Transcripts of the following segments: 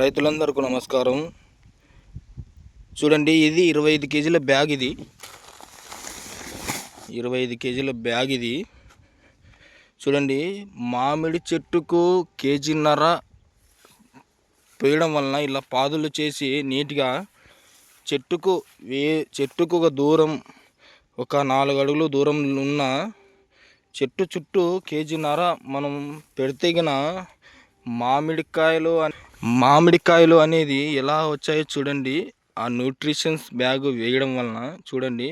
రైతులందరికీ నమస్కారం. చూడండి ఇది ఇరవై ఐదు కేజీల బ్యాగ్ ఇది. ఇరవై ఐదు కేజీల బ్యాగ్ ఇది. చూడండి మామిడి చెట్టుకు కేజీన్నర పోయడం వలన ఇలా పాదులు చేసి నీట్గా చెట్టుకు వే చెట్టుకు ఒక దూరం ఒక నాలుగు అడుగులు దూరం ఉన్న చెట్టు చుట్టూ కేజీన్నర మనం పెడితే మామిడికాయలు మామిడికాయలు అనేది ఎలా వచ్చాయో చూడండి. ఆ న్యూట్రిషన్స్ బ్యాగ్ వేయడం వలన చూడండి.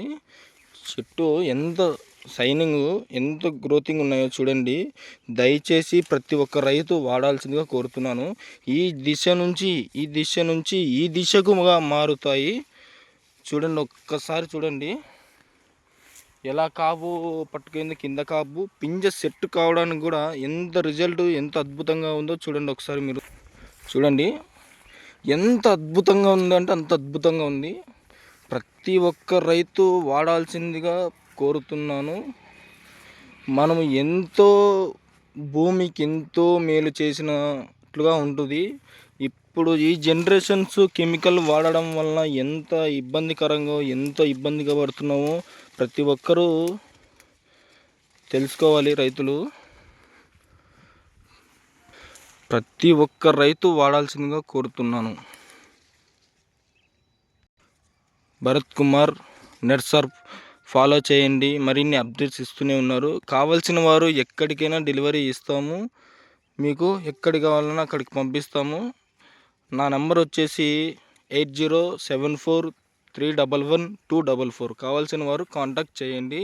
చెట్టు ఎంత సైనింగ్ ఎంత గ్రోతింగ్ ఉన్నాయో చూడండి. దయచేసి ప్రతి ఒక్క రైతు వాడాల్సిందిగా కోరుతున్నాను. ఈ దిశ నుంచి ఈ దిశ నుంచి ఈ దిశకుగా మారుతాయి. చూడండి ఒక్కసారి చూడండి. ఎలా కాపు పట్టుకుంది కింద కాపు పింజ సెట్ కావడానికి కూడా ఎంత రిజల్ట్ ఎంత అద్భుతంగా ఉందో చూడండి ఒకసారి మీరు. చూడండి ఎంత అద్భుతంగా ఉందంటే అంత అద్భుతంగా ఉంది. ప్రతి ఒక్క రైతు వాడాల్సిందిగా కోరుతున్నాను. మనము ఎంతో భూమికి ఎంతో మేలు చేసినట్లుగా ఉంటుంది. ఇప్పుడు ఈ జనరేషన్స్ కెమికల్ వాడడం వలన ఎంత ఇబ్బందికరంగా ఎంత ఇబ్బందిగా పడుతున్నామో ప్రతి ఒక్కరూ తెలుసుకోవాలి రైతులు. ప్రతి ఒక్క రైతు వాడాల్సిందిగా కోరుతున్నాను. భరత్ కుమార్ నెట్సర్ ఫాలో చేయండి. మరిన్ని అప్డేట్స్ ఇస్తూనే ఉన్నారు. కావాల్సిన వారు ఎక్కడికైనా డెలివరీ ఇస్తాము. మీకు ఎక్కడికి కావాలన్నా అక్కడికి పంపిస్తాము. నా నెంబర్ వచ్చేసి eight zero seven four three double one two double four. కావాల్సిన వారు కాంటాక్ట్ చేయండి.